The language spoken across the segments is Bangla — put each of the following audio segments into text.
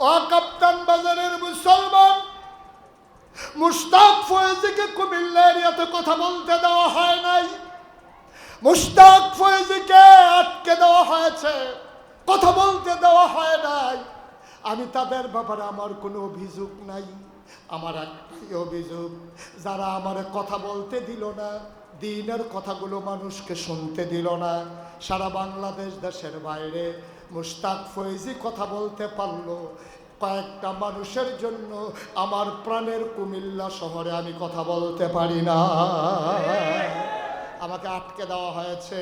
ও কাপ্তান বাজারের মুসলমান মুস্তাক ফয়েজিকে কুমিল্লা এরিয়াতে কথা বলতে দেওয়া হয় নাই। মুস্তাক ফয়েজিকে আটকে দেওয়া হয়েছে। কথা বলতে দেওয়া হয় নাই। আমি তাদের ব্যাপারে আমার কোনো অভিযোগ নাই। আমার একটাই অভিযোগ, যারা আমার কথা বলতে দিল না, দিনের কথাগুলো মানুষকে শুনতে দিল না। সারা বাংলাদেশ দেশের বাইরে মুস্তাক ফয়েজি কথা বলতে পারল। কয়েকটা মানুষের জন্য আমার প্রাণের কুমিল্লা শহরে আমি কথা বলতে পারি না। আমাকে আটকে দেওয়া হয়েছে।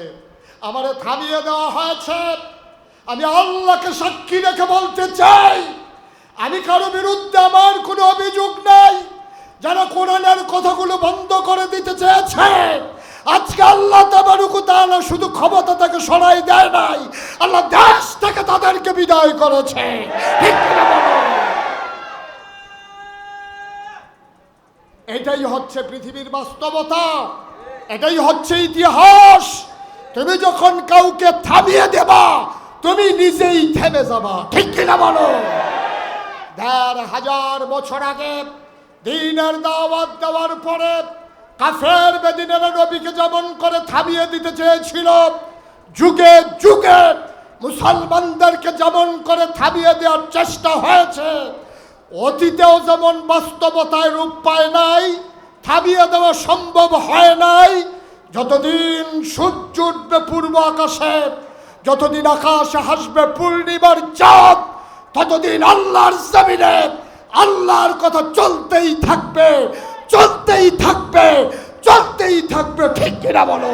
আমারে থামিয়ে দেওয়া হয়েছে। আমি আল্লাহকে সাক্ষী রেখে বলতে চাই, আমি কারও বিরুদ্ধে আমার কোনো অভিযোগ নাই, যারা কোরআনের কথাগুলো বন্ধ করে দিতে চেয়েছে। আজকে আল্লাহ তাবারুকু তাআলা শুধু ক্ষমতা তাকে সরাই দেয় নাই, আল্লাহ দেশ থেকে তাদেরকে বিদায় করেছে? এটাই হচ্ছে পৃথিবীর বাস্তবতা, এটাই হচ্ছে ইতিহাস। তুমি যখন কাউকে থামিয়ে দেবা, তুমি নিজেই থেমে যাবা। ঠিক কিনা বলো? দেড় হাজার বছর আগে দিনের দাওয়াত দেওয়ার পরে কাফের বেদিনের নবীকে যেমন করে থামিয়ে দিতে চেয়েছিল, যুগে যুগে মুসলমানদেরকে যেমন করে থামিয়ে দেওয়ার চেষ্টা হয়েছে, অতীতেও যেমন বাস্তবতায় রূপ পায় নাই, থামিয়ে দেওয়া সম্ভব হয় নাই, যতদিন সূর্য উঠবে পূর্ব আকাশে, যতদিন আকাশে হাসবে পূর্ণিমার চাঁদ, ততদিন আল্লাহর জমিনে আল্লাহর কথা চলতেই থাকবে চলতেই থাকবে। ঠিক কিনা বলো?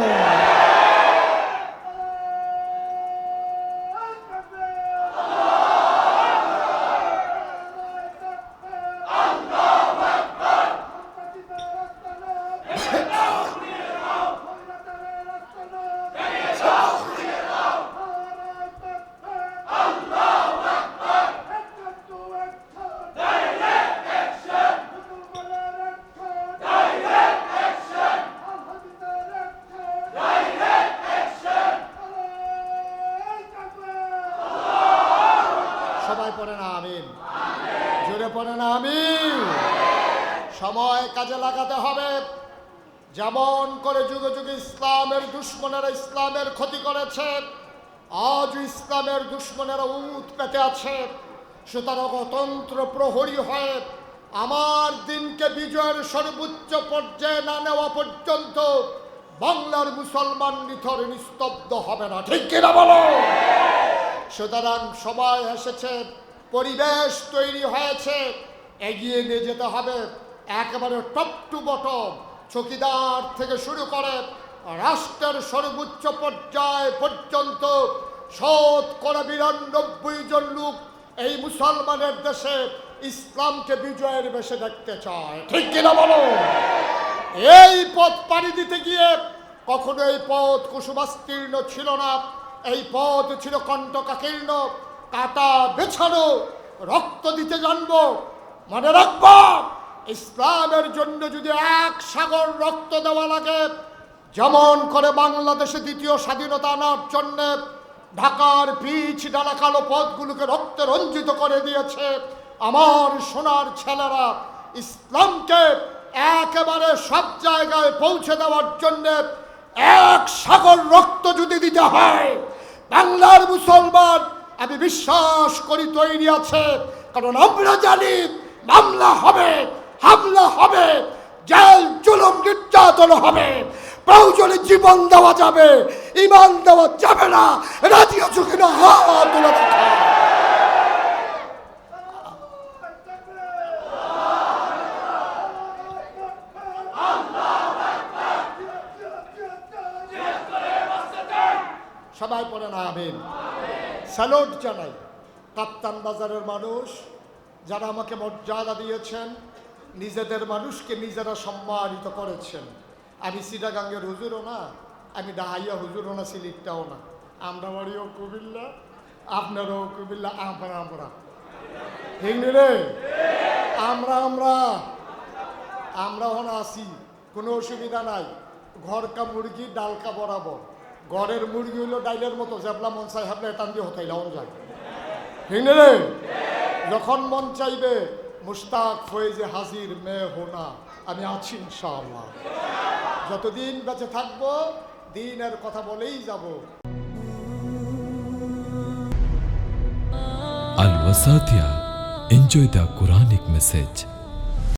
সবাই পড়ে না, আমিন। জোরে পড়ে না, আমিন। সময় কাজে লাগাতে হবে। যেমন করে যুগে যুগে ইসলামের দুশ্মনেরা ইসলামের ক্ষতি করেছে আজ ইসলামের দুশ্মনেরা উত পেতে আছে। সুতরাং অতন্ত্র প্রহরী হয়ে আমার দিনকে বিজয়ের সর্বোচ্চ পর্যায়ে না নেওয়া পর্যন্ত বাংলার মুসলমান নিথর নিস্তব্ধ হবে না। ঠিক কিনা বলো? সুতরাং সবাই এসেছে, পরিবেশ তৈরি হয়েছে, এগিয়ে নিয়ে যেতে হবে। একেবারে টপ টু বটম চকিদার থেকে শুরু করে রাষ্ট্রের সর্বোচ্চ পর্যায় পর্যন্ত শতকরা বিরানব্বই জন লোক এই মুসলমানের দেশে ইসলামকে বিজয়ের বেশে দেখতে চায়। ঠিক কিনা বলো? এই পথ পাড়ি দিতে গিয়ে কখনো এই পথ কুসুমাস্তীর্ণ ছিল না। এই পথ ছিল কণ্টকাকীর্ণ কাটা বেছানো, রক্ত দিতে জানব। মনে রাখব, ইসলামের জন্য যদি এক সাগর রক্ত দেওয়া লাগে, যেমন করে বাংলাদেশে দ্বিতীয় স্বাধীনতা আনার জন্যে ঢাকার পিচ ডালা কালো পথগুলোকে রক্তে রঞ্জিত করে দিয়েছে আমার সোনার ছেলেরা। ইসলামকে একেবারে সব জায়গায় পৌঁছে দেওয়ার জন্য এক সাগর রক্ত যদি দিতে হয় বাংলার মুসলমান, আমি বিশ্বাস করি তৈরি আছে। কারণ আমরা জানি মামলা হবে, হামলা হবে, জেল, জুলুম, নির্যাতন হবে। প্রয়োজনে জীবন দেওয়া যাবে, ইমান দেওয়া যাবে না। রাজি আছো না হাত তুলে সবাই পড়ে না, আমিন। স্যালুট জানাই, কাপ্তান বাজারের মানুষ, যারা আমাকে মর্যাদা দিয়েছেন, নিজেদের মানুষকে নিজেরা সম্মানিত করেছেন। আমি সিটাগাঙ্গের হুজুরও না, আমি ডাহাইয়া হুজুরও না, সিলিটটাও না। আমরা বাড়িও কুমিল্লা, আপনারও কুমিল্লা, আমরা আমরা। ঠিক রে? আমরা আমরা। আমরা হন আসি, কোনো অসুবিধা নাই। ঘরকা মুরগি, ডালকা বরাবর। ঘরের মুরগি হইল ডাইলের মতো জেবলা মনসাই হাবলা এটান দিয়ে হতাই লাউন যায় ঠিক না যখন মন চাইবে, মুশতাক ফয়েজে হাজির মেয়ে হোনা আমি আছি ইনশাআল্লাহ যতদিন বেঁচে থাকব, দিনের কথা বলেই যাব Al Wasatia. Enjoy the Quranic message.